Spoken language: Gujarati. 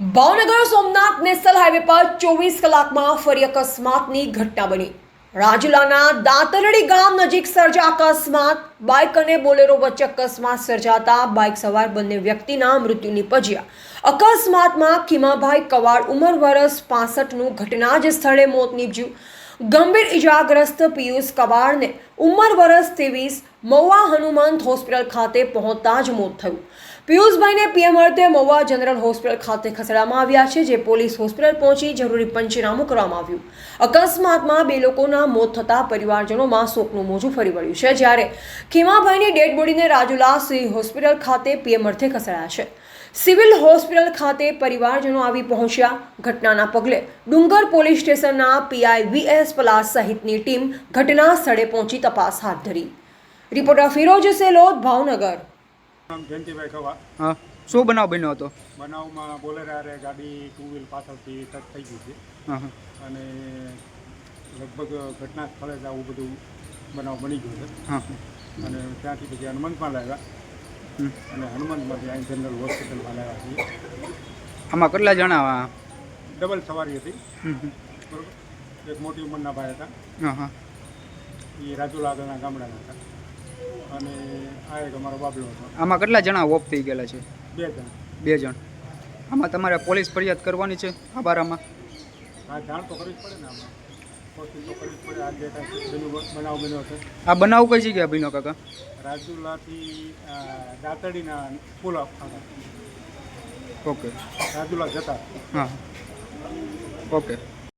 ભાવનગર સોમનાથ નેશનલ હાઈવે પર ચોવીસ કલાકમાં ફરી અકસ્માતની ઘટના બની. રાજુલાના દાંતરડી ગામ નજીક સર્જા અકસ્માત. બાઇક અને બોલેરો વચ્ચે અકસ્માત સર્જાતા બાઇક સવાર બંને વ્યક્તિના મૃત્યુ નિપજ્યા. અકસ્માતમાં ખીમાભાઈ કવાડ ઉંમર વર્ષ પાસઠનું ઘટના જ સ્થળે મોત નીપજ્યું. ગંભીર ઇજાગ્રસ્ત પિયુષ કવાડને ઉંમર વરસ ત્રેવીસ મહુવા હનુમંત હોસ્પિટલ ખાતે પહોંચતા જ મોત થયું. પિયુષભાઈને પીએમ અર્થે મહુવા જનરલ હોસ્પિટલ ખાતે ખસેડવામાં આવ્યા છે, જે પોલીસ હોસ્પિટલ પહોંચી જરૂરી પંચનામું કરવામાં આવ્યું. અકસ્માતમાં બે લોકોના મોત થતાં પરિવારજનોમાં શોકનું મોજું ફરી વળ્યું છે, જ્યારે ખીમાભાઈની ડેડ બોડીને રાજુલા સિંહ હોસ્પિટલ ખાતે પીએમ ખસેડાયા છે. સિવિલ હોસ્પિટલ ખાતે પરિવારજનો આવી પહોંચ્યા. ઘટનાના પગલે ડુંગર પોલીસ સ્ટેશનના પીઆઈ વીએસ પલાસ સહિતની ટીમ ઘટના સ્થળે પહોંચી તપાસ હાથ ધરી. રિપોર્ટર ફિરોજ સેલોદ ભાવનગર. જયંતિભાઈ ખવા. હા. શું બનાવ બન્યો હતો? બનાવમાં બોલેરારે ગાડી ટુ વ્હીલ પાછળથી ટચ થઈ ગઈ છે. અને લગભગ ઘટના સ્થળે જ આવું બધું બનાવ બની ગયો છે. અને ત્યાંથી પછી હનુમંતમાં લાવ્યા. અને હનુમંતમાંથી અહીં જનરલ હોસ્પિટલમાં લાવ્યા છીએ. આમાં કેટલા જણા ડબલ સવારી હતી. બરોબર? એક મોટી ઉંમરના ભાઈ હતા. હા હા. એ રાજુલા આગળના ગામડાના હતા. અને આ એક અમારો બાબલો હતો. આમાં કેટલા જણા ઓફ થઈ ગયેલા છે? બે જણ. બે જણ. આમાં તમારે પોલીસ ફરિયાદ કરવાની છે આ બારામાં હા જાણ તો કરવી જ પડે ને આમાં. આ બનાવ કઈ જગ્યાએ ભીનો કાકા? રાજુલાથી અ, દાતરડીના પુલ ઓકે. રાજુલા જતા. હા. ઓકે.